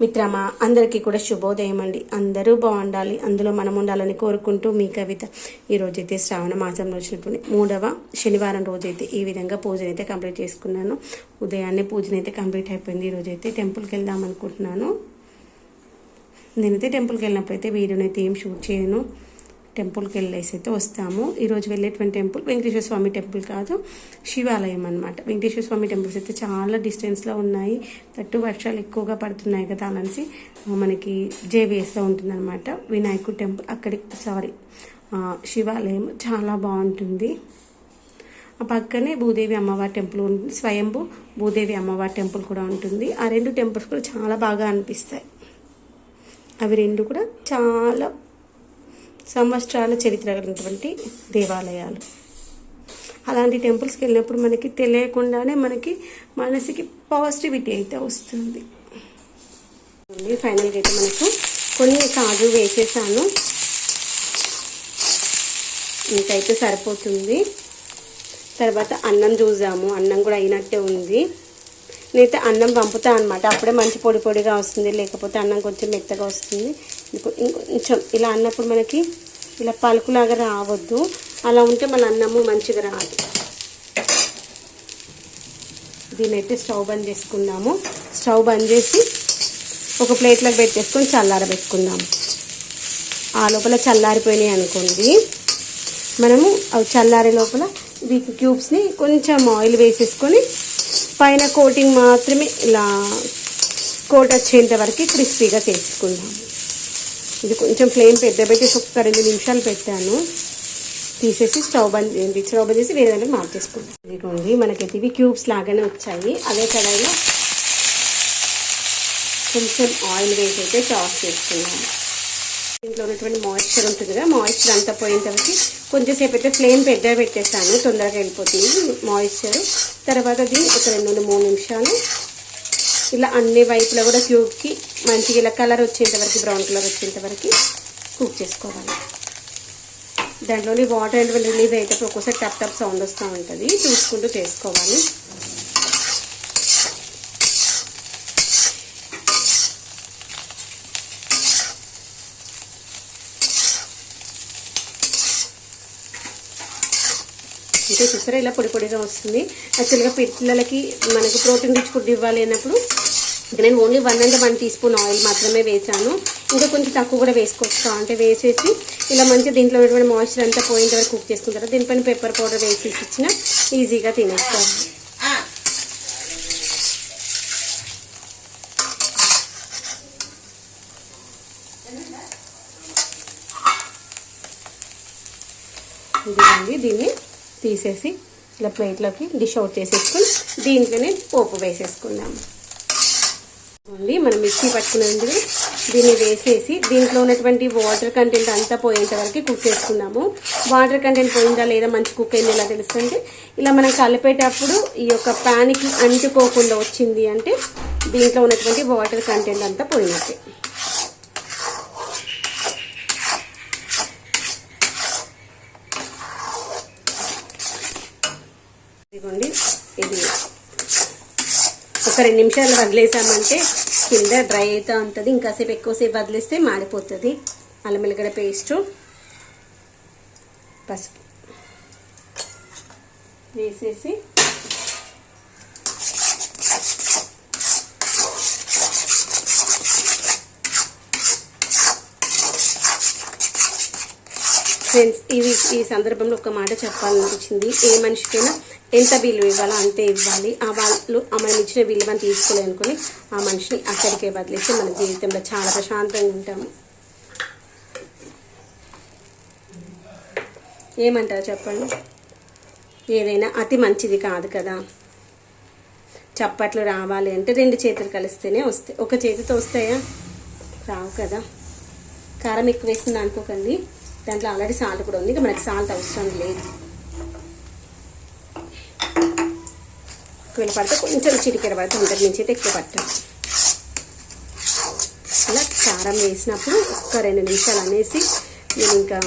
మిత్రమా అందరికీ కూడా శుభోదయం అండి అందరూ బాగుండాలి. అందులో మనం ఉండాలని కోరుకుంటూ మీ కవిత ఈరోజైతే శ్రావణ మాసంలో వచ్చినప్పుడు మూడవ శనివారం రోజైతే ఈ విధంగా పూజనైతే కంప్లీట్ చేసుకున్నాను. ఉదయాన్నే పూజనైతే కంప్లీట్ అయిపోయింది. ఈరోజైతే టెంపుల్కి వెళ్దాం అనుకుంటున్నాను నేనైతే టెంపుల్కి వెళ్ళినప్పుడు అయితే వీడియోనైతే ఏం షూట్ చేయను. టెంపుల్కి వెళ్ళేసి అయితే వస్తాము. ఈరోజు వెళ్ళేటువంటి టెంపుల్ వెంకటేశ్వర స్వామి టెంపుల్ కాదు శివాలయం అనమాట వెంకటేశ్వర స్వామి టెంపుల్స్ అయితే చాలా డిస్టెన్స్లో ఉన్నాయి. తట్టు వర్షాలు ఎక్కువగా పడుతున్నాయి కదా అనేసి మనకి జేవిఎస్లో ఉంటుందన్నమాట. వినాయకుడు టెంపుల్ అక్కడి సారీ శివాలయం చాలా బాగుంటుంది. ఆ పక్కనే భూదేవి అమ్మవారి టెంపుల్ ఉంటుంది స్వయంభూ భూదేవి అమ్మవారి టెంపుల్ కూడా ఉంటుంది. ఆ రెండు టెంపుల్స్ కూడా చాలా బాగా అనిపిస్తాయి. అవి రెండు కూడా చాలా సంవత్సరాల చరిత్ర కలిగినటువంటి దేవాలయాలు. అలాంటి టెంపుల్స్కి వెళ్ళినప్పుడు మనకి తెలియకుండానే మనకి మనసుకి పాజిటివిటీ అయితే వస్తుంది. ఫైనల్గా అయితే మనకు కొన్ని కాజు వేసేసాను. ఇంకైతే సరిపోతుంది. తర్వాత అన్నం చూసాము. అన్నం కూడా అయినట్టే ఉంది. నేనైతే అన్నం పంపుతా అనమాట అప్పుడే మంచి పొడి పొడిగా వస్తుంది. లేకపోతే అన్నం కొంచెం మెత్తగా వస్తుంది. ఇంకొంచెం ఇలా అన్నప్పుడు మనకి ఇలా పలుకులాగా రావద్దు. అలా ఉంటే మన అన్నము మంచిగా రాదు. దీనైతే స్టవ్ బంద్ చేసుకుందాము స్టవ్ బంద్ చేసి ఒక ప్లేట్లోకి పెట్టేసుకొని చల్లారబెట్టుకుందాము ఆ లోపల చల్లారిపోయినాయి అనుకోండి. మనము అవి చల్లారే లోపల వీటి క్యూబ్స్ని కొంచెం ఆయిల్ వేసేసుకొని పైన కోటింగ్ మాత్రమే ఇలా కోట్ వచ్చేంత వరకు క్రిస్పీగా చేసుకుందాం ఇది కొంచెం ఫ్లేమ్ పెద్ద పెట్టేసి ఒక రెండు నిమిషాలు పెట్టాను. తీసేసి స్టవ్ బంద్ ఏంటి స్టవ్ బంద్ చేసి వేరే దాంట్లో మార్చేసుకుంటాం ఇదిగోండి మనకైతే ఇవి క్యూబ్స్ లాగానే వచ్చాయి. అదే కడాయిలో కొంచెం ఆయిల్ వేసి అయితే టాస్ చేసుకున్నాను. దీంట్లో ఉన్నటువంటి మాయిశ్చర్ ఉంటుంది కదా మాయిశ్చర్ అంతా పోయిన తర్వాత కొంచెంసేపు అయితే ఫ్లేమ్ పెద్దగా పెట్టేస్తాను తొందరగా వెళ్ళిపోతుంది మాయిశ్చర్ తర్వాత దీన్ని ఒక రెండు మూడు నిమిషాలు ఇలా అన్ని వైపులా కూడా క్యూబ్కి మంచిగా ఇలా కలర్ వచ్చేంత వరకు బ్రౌన్ కలర్ వచ్చేంతవరకు కుక్ చేసుకోవాలి. దాంట్లోని వాటర్ అండ్ రిలీజ్ అయితే ఒక్కోసారి టప్ టప్ సౌండ్ వస్తూ ఉంటుంది. చూసుకుంటూ చేసుకోవాలి. అంటే చూసారా? ఇలా పొడి పొడిగా వస్తుంది. యాక్చువల్గా పిల్లలకి మనకు ప్రోటీన్ రిచ్ ఫుడ్ ఇవ్వాలి అన్నప్పుడు నేను only one and one teaspoon oil మాత్రమే వేసాను. ఇంకా కొంచెం తక్కువ కూడా వేసుకోవచ్చు? అంటే వేసేసి ఇలా మంచిగా దీంట్లో ఉన్నటువంటి మాయిశ్చర్ అంతా పోయేంత వరకు కుక్ చేసుకుంటారు దీనిపైన పెప్పర్ పౌడర్ వేసేసి ఇచ్చిన ఈజీగా తినేస్తాను. దీన్ని తీసేసి ఇలా ప్లేట్లోకి డిష్ అవుట్ చేసేసుకొని దీంట్లోనే పోపు వేసేసుకుందాము ఓన్లీ మనం మిక్సీ పట్టుకునేందుకు దీన్ని వేసేసి దీంట్లో ఉన్నటువంటి వాటర్ కంటెంట్ అంతా పోయేంత వరకు కుక్ చేసుకున్నాము. వాటర్ కంటెంట్ పోయిందా లేదా మంచి కుక్ అయింది ఎలా తెలుస్తుంది? ఇలా మనం కలిపేటప్పుడు ఈ యొక్క ప్యాన్కి అంటుకోకుండా వచ్చింది అంటే దీంట్లో ఉన్నటువంటి వాటర్ కంటెంట్ అంతా పోయినట్టే ఇదిగోండి. ఇది ఒక రెండు నిమిషాలు వదిలేసామంటే కింద డ్రై అవుతూ ఉంటుంది. ఇంకాసేపు ఎక్కువసేపు వదిలేస్తే మాడిపోతుంది. అల్లం వెల్లిగడ్డ పేస్టు పసుపు వేసేసి ఫ్రెండ్స్ ఇవి ఈ సందర్భంలో ఒక మాట చెప్పాలనిపించింది. ఏ మనిషికైనా ఎంత విలువ ఇవ్వాలో అంతే ఇవ్వాలి. ఆ వాళ్ళు ఆ మనం ఇచ్చిన విలువని తీసుకోలే అనుకుని ఆ మనిషిని అక్కడికే బదిలేస్తే మన జీవితంలో చాలా ప్రశాంతంగా ఉంటాము. ఏమంటారు చెప్పండి? ఏదైనా అతి మంచిది కాదు కదా. చప్పట్లు రావాలి అంటే రెండు చేతులు కలిస్తేనే వస్తాయి. ఒక చేతితో వస్తాయా? రావు కదా. కారం ఎక్కువ వేసింది అనుకోకండి దాంట్లో ఆల్రెడీ సాల్ట్ కూడా ఉంది. ఇక మనకి సాల్ట్ అవసరం లేదు. ఒకవేళ పడితే కొంచెం చిటికెర పడితే అంతకు మించి అయితే ఎక్కువ పట్టాలి అలా కారం వేసినప్పుడు ఒక్క రెండు నిమిషాలు అనేసి నేను ఇంకా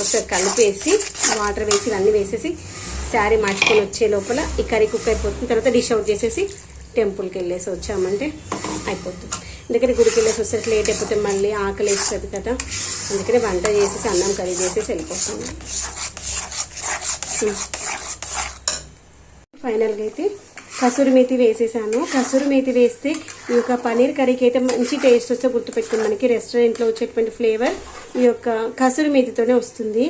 ఒకసారి కలిపేసి వాటర్ వేసి ఇవన్నీ వేసేసి శారీ మార్చుకొని వచ్చే లోపల ఈ కర్రీ కుక్ అయిపోతుంది. తర్వాత డిష్ అవుట్ చేసేసి టెంపుల్కి వెళ్ళేసి వచ్చామంటే అయిపోతుంది. అందుకని గుడికి వెళ్ళేసి వస్తే లేట్ అయిపోతే మళ్ళీ ఆకలి వేస్తుంది కదా. అందుకని వంట చేసేసి అన్నం కర్రీ చేసేసి వెళ్ళిపోతాను ఫైనల్గా అయితే కసూరి మేతి వేసేసాను. కసూరి మేతి వేస్తే ఈ యొక్క పనీర్ కర్రీకి అయితే మంచి టేస్ట్ వస్తే గుర్తుపెట్టుకుని మనకి రెస్టారెంట్లో వచ్చేటువంటి ఫ్లేవర్ ఈ యొక్క కసూరి మేతితోనే వస్తుంది.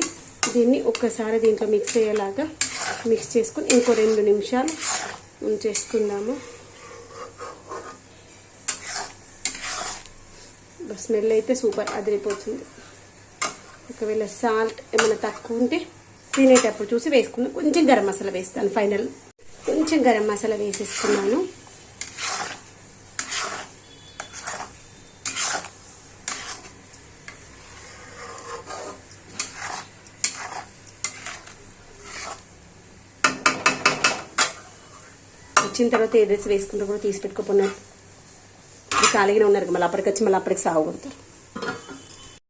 దీన్ని ఒక్కసారి దీంట్లో మిక్స్ అయ్యేలాగా మిక్స్ చేసుకుని ఇంకో రెండు నిమిషాలు ఉంచేసుకుందాము. స్మెల్ అయితే సూపర్ అదిరిపోతుంది. ఒకవేళ సాల్ట్ ఏమైనా తక్కువ ఉంటే తినేటప్పుడు చూసి వేసుకుందాం. కొంచెం గరం మసాలా వేస్తాను ఫైనల్. కొంచెం గరం మసాలా వేసేసుకున్నాను. వచ్చిన తర్వాత ఏదైతే వేసుకుంటే కూడా తీసి పెట్టుకోపోయినారు ఖాళీగానే ఉన్నారు మళ్ళీ అప్పటికి వచ్చి మళ్ళీ అప్పటికి సాగుతారు